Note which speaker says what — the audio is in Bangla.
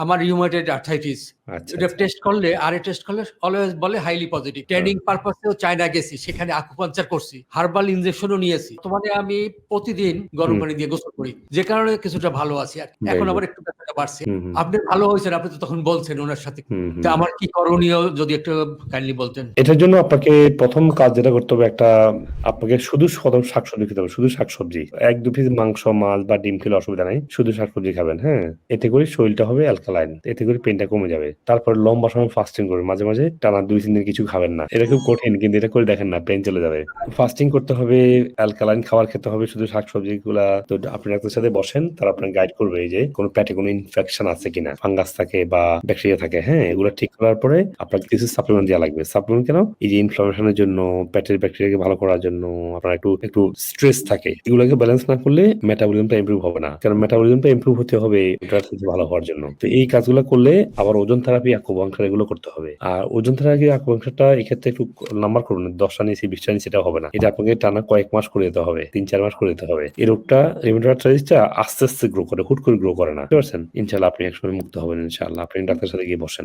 Speaker 1: আমার রিউমাটেড আর্থাইটিস এটা
Speaker 2: আচ্ছা।
Speaker 1: টেস্ট করলে আর টেস্ট করলে অলওয়েজ বলে হাইলি পজিটিভ ট্রেনিং পারপাসেও চায়না গেছি সেখানে আকুপাঞ্চার করছি হার্বাল ইনজেকশনও নিয়েছি। তোমার আমি প্রতিদিন গরম পানি দিয়ে গোসল করি যে কারণে কিছুটা ভালো আছি আর এখন আবার একটু ব্যথাটা বাড়ছে। আপনি ভালো হয়েছেন আপনি তো তখন বলছেন ওনার সাথে। আমার কি করণীয় যদি একটু কাইন্ডলি বলতেন?
Speaker 2: এটার জন্য আপনাকে প্রথম কাজ যেটা করতে হবে একটা আপনাকে শুধু সদম শাকসবজি খেতে হবে শুধু শাকসবজি। এক দু পিস মাংস মাছ বা ডিম খেলে অসুবিধা নাই শুধু শাকসবজি খাবেন হ্যাঁ। এতে করে শরীরটা হবে অ্যালকালাইন এতে করে পেনটা কমে যাবে। তারপর লম্বা সময় ফাস্টিং করবেন মাঝে মাঝে টানা দুই, তিন দিন কিছু খাবেন না। এটা খুব কঠিন, কিন্তু এটা করে দেখেন না পেন চলে যাবে। ফাস্টিং করতে হবে অ্যালকালাইন খাবার খেতে হবে, শুধু শাকসবজি গুলা তো আপনি ডাক্তারের সাথে বসেন, তারা আপনার গাইড করবে যে, কোনো পেটে কোনো ইনফেকশন আছে কিনা ফাঙ্গাস থাকে বা ব্যাকটেরিয়া থাকে হ্যাঁ এগুলো ঠিক করার পরে আপনাকে কিছু সাপ্লিমেন্ট দেওয়া লাগবে। সাপ্লিমেন্ট কেন? এই যে ইনফ্লামেশনের জন্য, পেটের ব্যাকটেরিয়াকে ভালো করার জন্য, আপনার একটু একটু স্ট্রেস থাকে। এগুলোকে ব্যালেন্স না করলে মেটাবলিজমটা ইমপ্রুভ হবে না। কারণ মেটাবলিজমটা ইমপ্রুভ হতে হবে ভালো হওয়ার জন্য। তো এই কাজগুলো করলে আবার ওজন থেরাপি আকুবাংশার এগুলো করতে হবে। আর ওজন থেরাপি আকুবাংশাটা এক্ষেত্রে একটু নাম্বার করুন, দশটা নিয়েছি, বিশটা নিয়েছি এটা হবে না। এটা আপনাকে টানা কয়েক মাস করে দিতে হবে, তিন চার মাস করে দিতে হবে। এই রোগটা রিমেটারাইটিসটা আস্তে আস্তে গ্রো করে, হুট করে গ্রো করে না। বুঝতে পারছেন? ইনশাল্লাহ আপনি একসময় মুক্ত হবেন ইনশাল্লাহ আপনি ডাক্তারের সাথে গিয়ে বসেন।